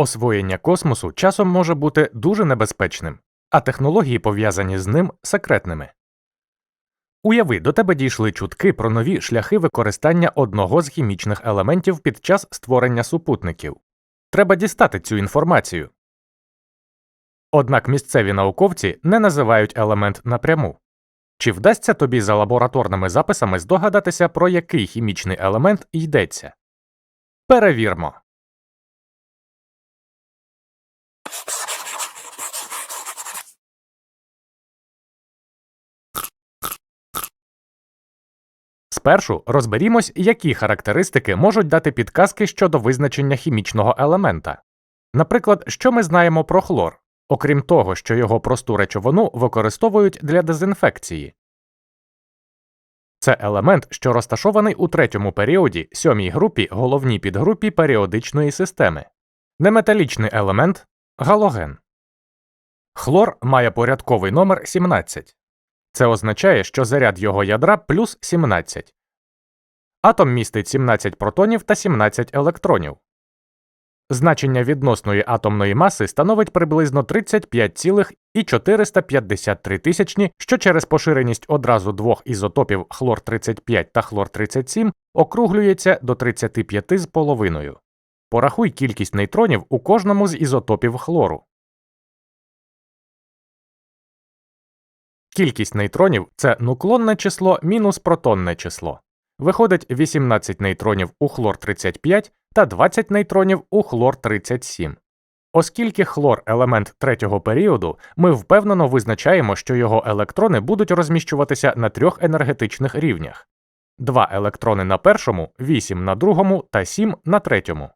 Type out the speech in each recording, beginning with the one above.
Освоєння космосу часом може бути дуже небезпечним, а технології, пов'язані з ним, секретними. Уяви, до тебе дійшли чутки про нові шляхи використання одного з хімічних елементів під час створення супутників. Треба дістати цю інформацію. Однак місцеві науковці не називають елемент напряму. Чи вдасться тобі за лабораторними записами здогадатися, про який хімічний елемент йдеться? Перевірмо. Спершу розберімось, які характеристики можуть дати підказки щодо визначення хімічного елемента. Наприклад, що ми знаємо про хлор, окрім того, що його просту речовину використовують для дезінфекції. Це елемент, що розташований у третьому періоді, сьомій групі, головній підгрупі періодичної системи. Неметалічний елемент галоген. Хлор має порядковий номер 17. Це означає, що заряд його ядра плюс 17. Атом містить 17 протонів та 17 електронів. Значення відносної атомної маси становить приблизно 35,453, тисячні, що через поширеність одразу двох ізотопів хлор 35 та хлор 37 округлюється до 35 з половиною. Порахуй кількість нейтронів у кожному з ізотопів хлору. Кількість нейтронів це нуклонне число мінус протонне число. Виходить 18 нейтронів у хлор 35 та 20 нейтронів у хлор 37. Оскільки хлор елемент третього періоду, ми впевнено визначаємо, що його електрони будуть розміщуватися на трьох енергетичних рівнях: 2 електрони на першому, 8 на другому та 7 на третьому.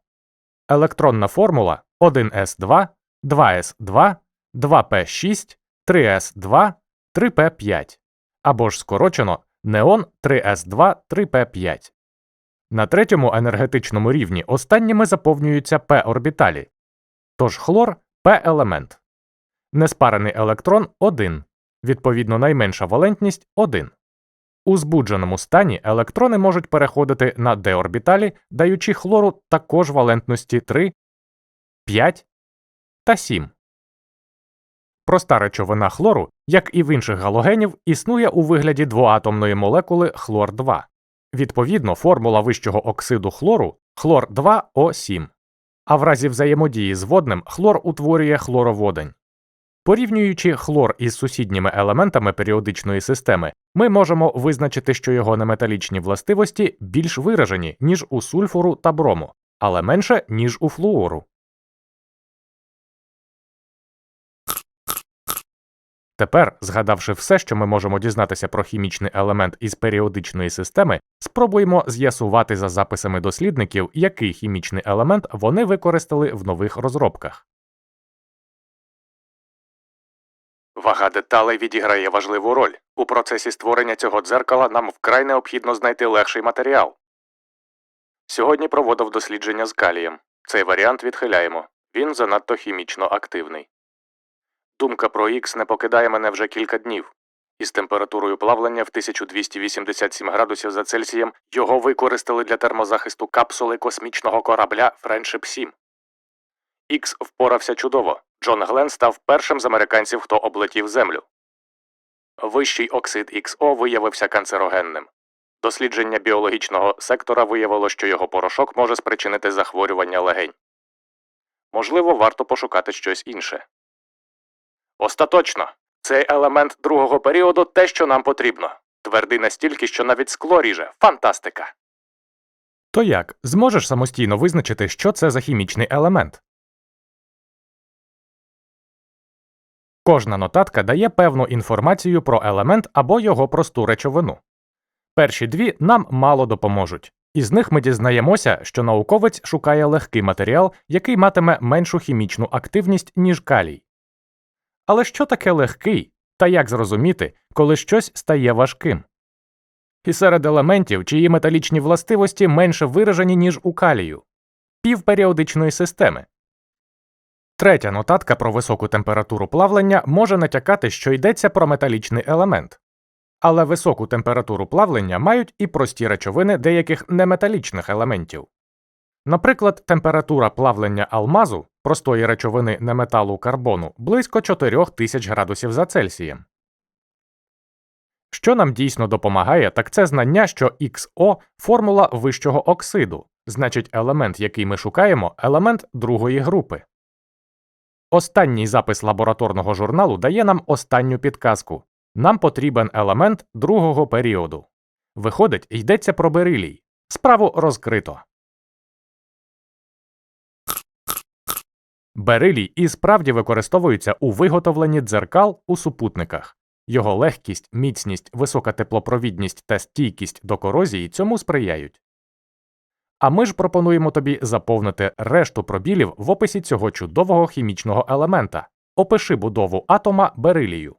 Електронна формула 1s2, 2s2, 2p6, 3s2, 3p5 або ж скорочено неон 3s2 3p5. На третьому енергетичному рівні останніми заповнюються p орбіталі. Тож хлор p елемент. Неспарений електрон 1, відповідно найменша валентність 1. У збудженому стані електрони можуть переходити на d орбіталі, даючи хлору також валентності 3, 5 та 7. Проста речовина хлору, як і в інших галогенів, існує у вигляді двоатомної молекули хлор 2. Відповідно, формула вищого оксиду хлору хлор 2 о 7 а в разі взаємодії з водним хлор утворює хлороводень. Порівнюючи хлор із сусідніми елементами періодичної системи, ми можемо визначити, що його неметалічні властивості більш виражені, ніж у сульфуру та брому, але менше, ніж у флуору. Тепер, згадавши все, що ми можемо дізнатися про хімічний елемент із періодичної системи, спробуємо з'ясувати за записами дослідників, який хімічний елемент вони використали в нових розробках. Вага деталей відіграє важливу роль. У процесі створення цього дзеркала нам вкрай необхідно знайти легший матеріал. Сьогодні проводив дослідження з калієм. Цей варіант відхиляємо. Він занадто хімічно активний. Думка про Х не покидає мене вже кілька днів. Із температурою плавлення в 1287 градусів за Цельсієм його використали для термозахисту капсули космічного корабля Friendship 7. Х впорався чудово. Джон Глен став першим з американців, хто облетів Землю. Вищий оксид XO виявився канцерогенним. Дослідження біологічного сектора виявило, що його порошок може спричинити захворювання легень. Можливо, варто пошукати щось інше. Остаточно, цей елемент другого періоду те, що нам потрібно. Твердий настільки, що навіть скло ріже. Фантастика. То як зможеш самостійно визначити, що це за хімічний елемент? Кожна нотатка дає певну інформацію про елемент або його просту речовину. Перші дві нам мало допоможуть. Із них ми дізнаємося, що науковець шукає легкий матеріал, який матиме меншу хімічну активність, ніж калій. Але що таке легкий, та як зрозуміти, коли щось стає важким? І серед елементів, чиї металічні властивості менше виражені, ніж у калію, півперіодичної системи. Третя нотатка про високу температуру плавлення може натякати, що йдеться про металічний елемент. Але високу температуру плавлення мають і прості речовини деяких неметалічних елементів. Наприклад, температура плавлення алмазу, простої речовини неметалу карбону, близько 4000 градусів за Цельсієм. Що нам дійсно допомагає, так це знання, що XO – формула вищого оксиду, значить елемент, який ми шукаємо, елемент другої групи. Останній запис лабораторного журналу дає нам останню підказку. Нам потрібен елемент другого періоду. Виходить, йдеться про берилій. Справу розкрито. Берилій і справді використовується у виготовленні дзеркал у супутниках. Його легкість, міцність, висока теплопровідність та стійкість до корозії цьому сприяють. А ми ж пропонуємо тобі заповнити решту пробілів в описі цього чудового хімічного елемента. Опиши будову атома берилію.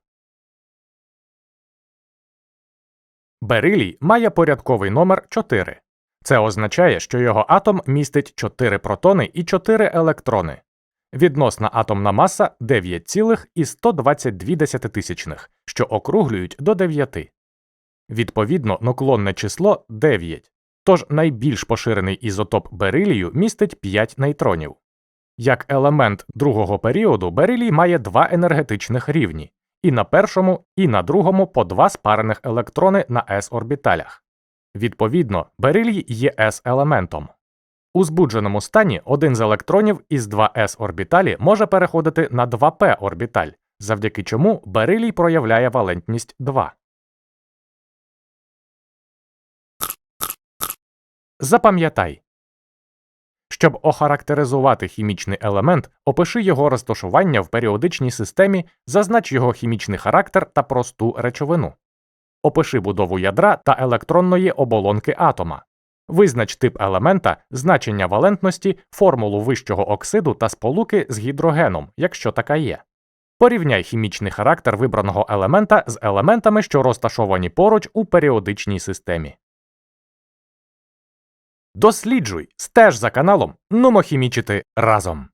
Берилій має порядковий номер 4. Це означає, що його атом містить 4 протони і 4 електрони. Відносна атомна маса 9,122, що округлюють до 9. Відповідно, наклонне число 9. Тож найбільш поширений ізотоп берилію містить 5 нейтронів. Як елемент другого періоду берилій має два енергетичних рівні і на першому, і на другому по два спарених електрони на s орбіталях. Відповідно, берилій є s елементом. У збудженому стані один з електронів із 2s орбіталі може переходити на 2p орбіталь, завдяки чому берилій проявляє валентність 2. Запам'ятай. Щоб охарактеризувати хімічний елемент, опиши його розташування в періодичній системі, зазнач його хімічний характер та просту речовину. Опиши будову ядра та електронної оболонки атома. Визнач тип елемента, значення валентності, формулу вищого оксиду та сполуки з гідрогеном, якщо така є. Порівняй хімічний характер вибраного елемента з елементами, що розташовані поруч у періодичній системі. Досліджуй, стеж за каналом, Нумохімічити разом.